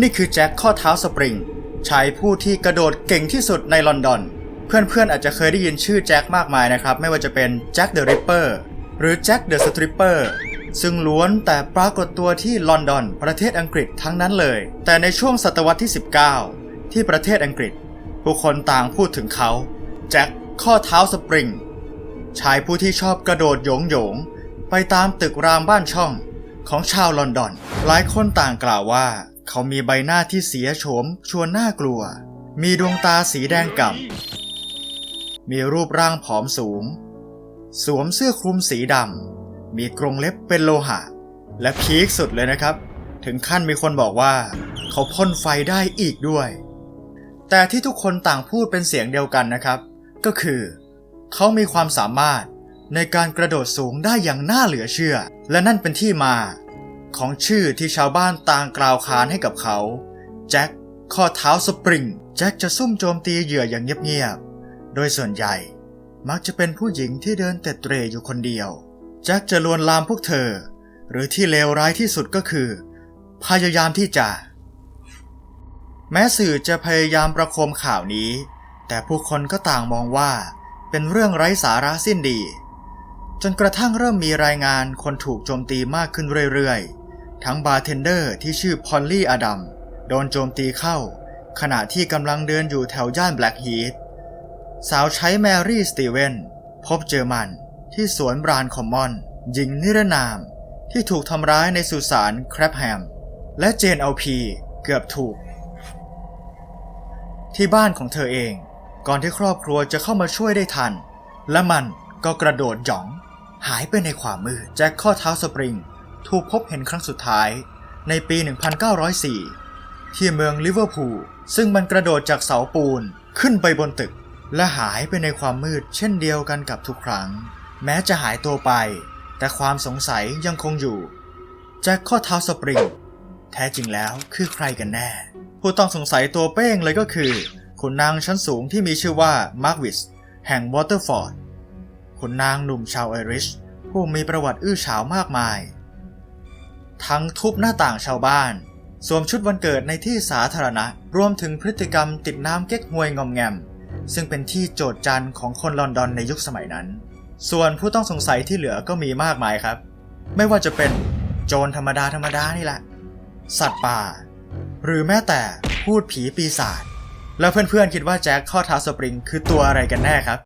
นี่คือแจ็คข้อเท้าสปริงชายผู้ที่กระโดดเก่งที่สุดในลอนดอน เพื่อนๆอาจจะเคยได้ยินชื่อแจ็คมากมายนะครับ ไม่ว่าจะเป็นแจ็คเดอะริปเปอร์หรือแจ็คเดอะสตริปเปอร์ซึ่งล้วนแต่ปรากฏตัวที่ลอนดอน ประเทศอังกฤษทั้งนั้นเลย แต่ในช่วงศตวรรษที่ 19 ที่ประเทศอังกฤษ ผู้คนต่างพูดถึงเขาแจ็คข้อเท้าสปริงชายผู้ที่ชอบกระโดดโยงโยงไปตามตึกรามบ้านช่องของชาวลอนดอน หลายคนต่างกล่าวว่า เขามีใบหน้าที่เสียโฉมชวนน่ากลัว มีดวงตาสีแดงก่ำมีรูปร่างผอมสูง สวมเสื้อคลุมสีดำ มีกรงเล็บเป็นโลหะ และพีคสุดเลยนะครับ ถึงขั้นมีคนบอกว่า เขาพ่นไฟได้อีกด้วย แต่ที่ทุกคนต่างพูดเป็นเสียงเดียวกันนะครับ ก็คือ เขามีความสามารถในการกระโดดสูงได้อย่างน่าเหลือเชื่อ และนั่นเป็นที่มา ของชื่อที่ชาวบ้านต่างกล่าวขานให้กับเขา แจ็คข้อเท้าสปริง แจ็คจะซุ่มโจมตีเหยื่ออย่างเงียบๆ โดยส่วนใหญ่มักจะเป็นผู้หญิงที่เดินเตะเตรอยู่คนเดียว แจ็คจะลวนลามพวกเธอ หรือที่เลวร้ายที่สุดก็คือ พยายามที่จะ แม้สื่อจะพยายามประโคมข่าวนี้ แต่ผู้คนก็ต่างมองว่า เป็นเรื่องไร้สาระสิ้นดี จนกระทั่งเริ่มมีรายงานคนถูกโจมตีมากขึ้นเรื่อยๆ ทั้งบาร์เทนเดอร์ที่ชื่อพอลลี่อดัมโดนโจมตีเข้า ขณะที่กำลังเดินอยู่แถวย่านแบล็กฮีทสาวใช้แมรี่สตีเวนพบเจอมันที่สวนบรานคอมมอนหญิงนิรนาม ที่ถูกทำร้ายในสุสานแครบแฮม และเจนเอาพีเกือบถูก ที่บ้านของเธอเอง ก่อนที่ครอบครัวจะเข้ามาช่วยได้ทัน และมันก็กระโดดหย่อง หายไปในความมืดแจ็คข้อเท้าสปริง ถูกพบเห็นครั้งสุดท้ายในปี 1904 ที่เมืองลิเวอร์พูลซึ่งมันกระโดดจากเสาปูนขึ้นไปบนตึก และหายไปในความมืดเช่นเดียวกันกับทุกครั้ง แม้จะหายตัวไป แต่ความสงสัยยังคงอยู่แจ็คข้อเท้าสปริง แท้จริงแล้วคือใครกันแน่ ผู้ต้องสงสัยตัวเป้งเลยก็คือขุนนางชั้นสูงที่มีชื่อว่ามาร์กวิสแห่งวอเตอร์ฟอร์ดขุนนางหนุ่มชาวไอริชผู้มีประวัติอื้อฉาวมากมาย ทั้งทุบหน้าต่างชาวบ้าน สวมชุดวันเกิดในที่สาธารณะ รวมถึงพฤติกรรมติดน้ำเก๊กฮวยงอมแงม ซึ่งเป็นที่โจดจันของคนลอนดอนในยุคสมัยนั้น ส่วนผู้ต้องสงสัยที่เหลือก็มีมากมายครับ ไม่ว่าจะเป็นโจรธรรมดาธรรมดานี่แหละ สัตว์ป่า หรือแม้แต่พูดผีปีศาจแล้วเพื่อนๆคิดว่าแจ็คข้อเท้าสปริงคือตัวอะไรกันแน่ครับ